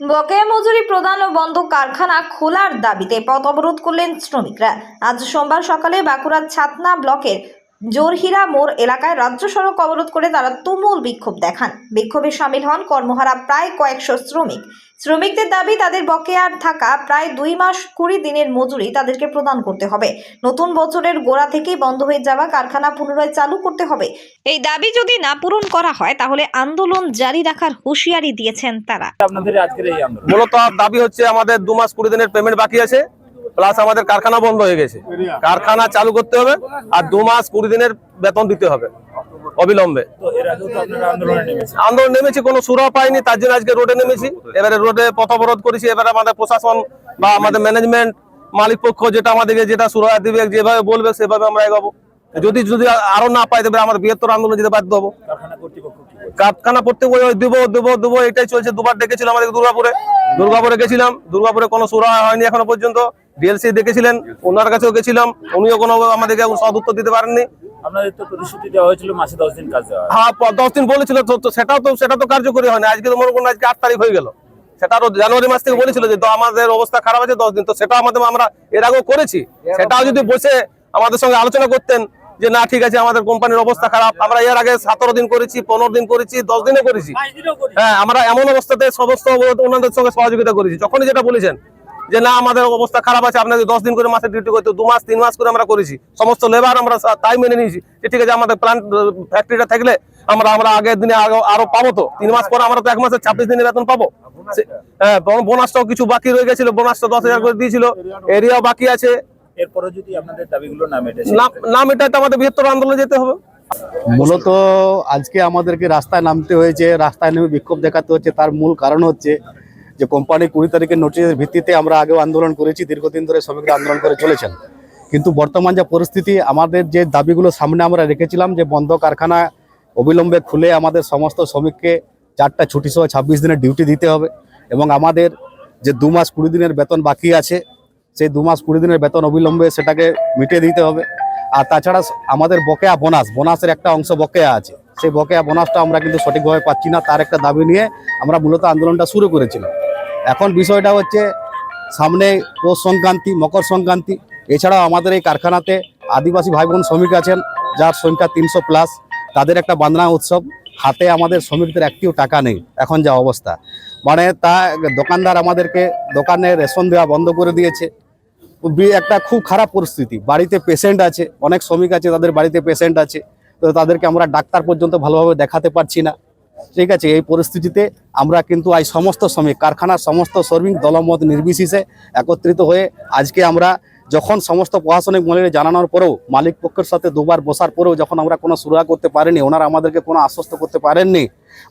বকেয়া মজুরি প্রদান ও বন্ধ কারখানা খোলার দাবিতে পথ অবরোধ করলেন শ্রমিকরা। আজ সোমবার সকালে বাঁকুড়ার ছাতনা ব্লকের জোরহিরা মোড় এলাকায় রাজ্য সড়ক অবরোধ করে তারা তুমুল বিক্ষোভ দেখান। বিক্ষোভে সামিল হন কর্মহারা প্রায় কয়েকশো শ্রমিক। শ্রমিকদের দাবি তাদের বকেয়ার থাকা প্রায় দুই মাস কুড়ি দিনের মজুরি তাদেরকে প্রদান করতে হবে। নতুন বছরের গোড়া থেকেই বন্ধ হয়ে যাওয়া কারখানা পুনরায় চালু করতে হবে। এই দাবি যদি না পূরণ করা হয় তাহলে আন্দোলন জারি রাখার হুঁশিয়ারি দিয়েছেন তারা। আপনাদের আজকের এই আন্দোলন। মূলত দাবি হচ্ছে আমাদের দু মাস কুড়ি দিনের পেমেন্ট বাকি আছে। প্লাস আমাদের কারখানা বন্ধ হয়ে গেছে। কারখানা চালু করতে হবে আর দু মাস কুড়ি দিনের বেতন দিতে হবে অবিলম্বে। তো এর আগেও তো আপনারা আন্দোলনে নেমেছি কোনো সুরা পাইনি তার জন্য আজকে রোডে নেমেছি। এবারে রোডে পথ অবরোধ করেছি এবারে আমাদের প্রশাসন বা আমাদের ম্যানেজমেন্ট মালিক পক্ষ যেটা আমাদেরকে যেটা সুরা দিবে যেভাবে বলবে সেভাবে আমরা এগোবো। যদি যদি আরও না পাই তবে আমার বৃহত্তর আন্দোলন যেতে বাধ্য হব। কারখানা প্রত্যেক দেবো দেবো দেবো এটাই চলছে। দুবার ডেকেছিল আমাদের দুর্গাপুরে। দুর্গাপুরে গেছিলাম দুর্গাপুরে কোনো সুরা হয়নি এখনও পর্যন্ত। ডিএলসি দেখেছিলেন ওনার কাছেও গেছিলাম উনিও কোনো আমাদেরকে সদ উত্তর দিতে পারেননি। আপনাদের তো প্রতিশ্রুতি দেওয়া হয়েছিল মাসে দশ দিন কাজ দেওয়া হ্যাঁ। দশ দিন বলেছিল তো সেটাও তো সেটা তো কার্যকরী আজকে তো মনে করুন আজকে আট তারিখ হয়ে গেল। সেটা আরও জানুয়ারি মাস থেকে বলেছিল যে তো আমাদের অবস্থা খারাপ আছে দশ দিন। তো সেটা আমাদের আমরা এর আগেও করেছি। সেটাও যদি বসে আমাদের সঙ্গে আলোচনা করতেন যে না ঠিক আছে আমাদের কোম্পানির অবস্থা খারাপ। আমরা এর আগে সতেরো দিন করেছি পনেরো দিন করেছি দশ দিনে করেছি। হ্যাঁ আমরা এমন অবস্থাতে সমস্ত ওনাদের সঙ্গে সহযোগিতা করেছি। যখনই যেটা বলেছেন যে না আমাদের অবস্থা খারাপ আছে আপনাদের দশ দিন করে মাসে ডিউটি করতে দু মাস তিন মাস করে আমরা করেছি। সমস্ত লেবার আমরা তাই মেনে নিয়েছি। যে ঠিক আছে আমাদের প্লান্ট ফ্যাক্টরিটা থাকলে আমরা আমরা আগের দিনে আরও আরও পাবো তো। তিন মাস পরে আমরা তো এক মাসে ছাব্বিশ দিনের বেতন পাবো। হ্যাঁ বরং বোনাসটাও কিছু বাকি রয়ে গেছিল বোনাসটা দশ হাজার করে দিয়েছিল। এরিয়াও বাকি আছে। এরপরে যদি আপনাদের দাবিগুলো না মেটে না না মেটাতে আমাদের বৃহত্তর আন্দোলনে যেতে হবে। মূলত আজকে আমাদেরকে রাস্তায় নামতে হয়েছে রাস্তায় নেমে বিক্ষোভ দেখাতে হচ্ছে তার মূল কারণ হচ্ছে যে কোম্পানি কুড়ি তারিখের নোটিশের ভিত্তিতে আমরা আগেও আন্দোলন করেছি, দীর্ঘদিন ধরে শ্রমিকরা আন্দোলন করে চলেছেন। কিন্তু বর্তমান যে পরিস্থিতি, আমাদের যে দাবিগুলো সামনে আমরা রেখেছিলাম যে বন্ধ কারখানা অবিলম্বে খুলে আমাদের সমস্ত শ্রমিককে চারটা ছুটি সহ ছাব্বিশ দিনের ডিউটি দিতে হবে এবং আমাদের যে দু মাস কুড়ি দিনের বেতন বাকি আছে, সেই দু মাস কুড়ি দিনের বেতন অবিলম্বে সেটাকে মিটিয়ে দিতে হবে। আর তাছাড়া আমাদের বকেয়া বোনাস, বোনাসের একটা অংশ বকেয়া আছে। সেই বকেয়া বোনাসটা আমরা কিন্তু সঠিকভাবে পাচ্ছি না। তার একটা দাবি নিয়ে আমরা মূলত আন্দোলনটা শুরু করেছিলাম। এখন বিষয়টা হচ্ছে সামনে পৌষ সংক্রান্তি, মকর সংক্রান্তি। এছাড়াও আমাদের এই কারখানাতে আদিবাসী ভাই বোন শ্রমিক আছেন, যার সংখ্যা তিনশো প্লাস তাদের একটা বান্দনা উৎসব। হাতে আমাদের শ্রমিকদের একটিও টাকা নেই। এখন যা অবস্থা। মানে তা দোকানদার আমাদেরকে দোকানে রেশন দেওয়া বন্ধ করে দিয়েছে। একটা খুব খারাপ পরিস্থিতি। বাড়িতে পেশেন্ট আছে, অনেক শ্রমিক আছে, তাদের বাড়িতে পেশেন্ট আছে। তো তাদেরকে আমরা ডাক্তার পর্যন্ত ভালোভাবে দেখাতে পারছি না। ঠিক আছে, এই পরিস্থিতিতে আমরা কিন্তু আজ সমস্ত শ্রমিক, কারখানার সমস্ত শ্রমিক দলমত নির্বিশেষে একত্রিত হয়ে আজকে আমরা যখন সমস্ত প্রশাসনিক মহলে জানানোর পরেও, মালিক পক্ষের সাথে দুবার বসার পরেও যখন আমরা কোনো সুরাহা করতে পারিনি, ওনারা আমাদেরকে কোনো আশ্বস্ত করতে পারেননি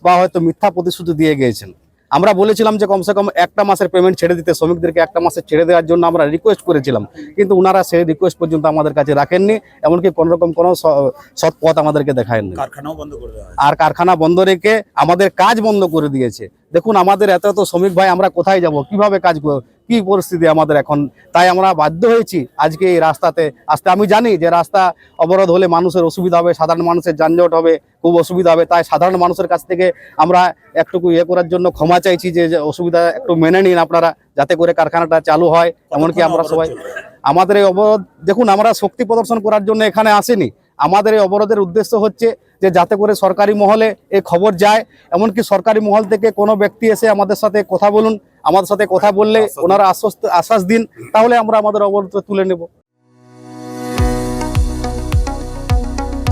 বা হয়তো মিথ্যা প্রতিশ্রুতি দিয়ে গিয়েছেন। আমরা বলেছিলাম যে কমসে কম একটা মাসের পেমেন্ট ছেড়ে দিতে শ্রমিকদেরকে একটা মাসে ছেড়ে দেওয়ার জন্য আমরা রিকোয়েস্ট করেছিলাম। কিন্তু ওনারা সেই রিকোয়েস্ট পর্যন্ত আমাদের কাছে রাখেননি এমনকি কোনোরকম কোনো সৎ পথ আমাদেরকে দেখায়নি। কারখানাও বন্ধ করে দেওয়া আর কারখানা বন্ধ রেখে আমাদের কাজ বন্ধ করে দিয়েছে। দেখুন আমাদের এত এত শ্রমিক ভাই আমরা কোথায় যাব? কীভাবে কাজ কি পরিস্থিতি আমাদের এখন? তাই আমরা বাধ্য হয়েছি আজকে এই রাস্তাতে আসতে। আমি জানি যে রাস্তা অবরোধ হলে মানুষের অসুবিধা হবে সাধারণ মানুষের যানজট হবে খুব অসুবিধা হবে। তাই সাধারণ মানুষের কাছ থেকে আমরা একটুকু ইয়ে করার জন্য ক্ষমা চাইছি যে অসুবিধা একটু মেনে নিন আপনারা যাতে করে কারখানাটা চালু হয়। এমনকি আমরা সবাই আমাদের এই অবরোধ দেখুন আমরা শক্তি প্রদর্শন করার জন্য এখানে আসেনি। আমাদের এই অবরোধের উদ্দেশ্য হচ্ছে যে যাতে করে সরকারি মহলে এই খবর যায়। এমনকি সরকারি মহল থেকে কোনো ব্যক্তি এসে আমাদের সাথে কথা বলুন আমাদের সাথে কথা বললে ওনারা আশ্বস্ত আশ্বাস দিন তাহলে আমরা আমাদের অবরোধ তুলে নেব।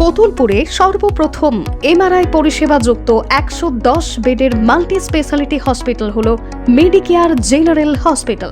কতুলপুরে সর্বপ্রথম এমআরআই পরিষেবা যুক্ত একশো দশ বেডের মাল্টি স্পেশালিটি হসপিটাল হল মেডিকেয়ার জেনারেল হসপিটাল।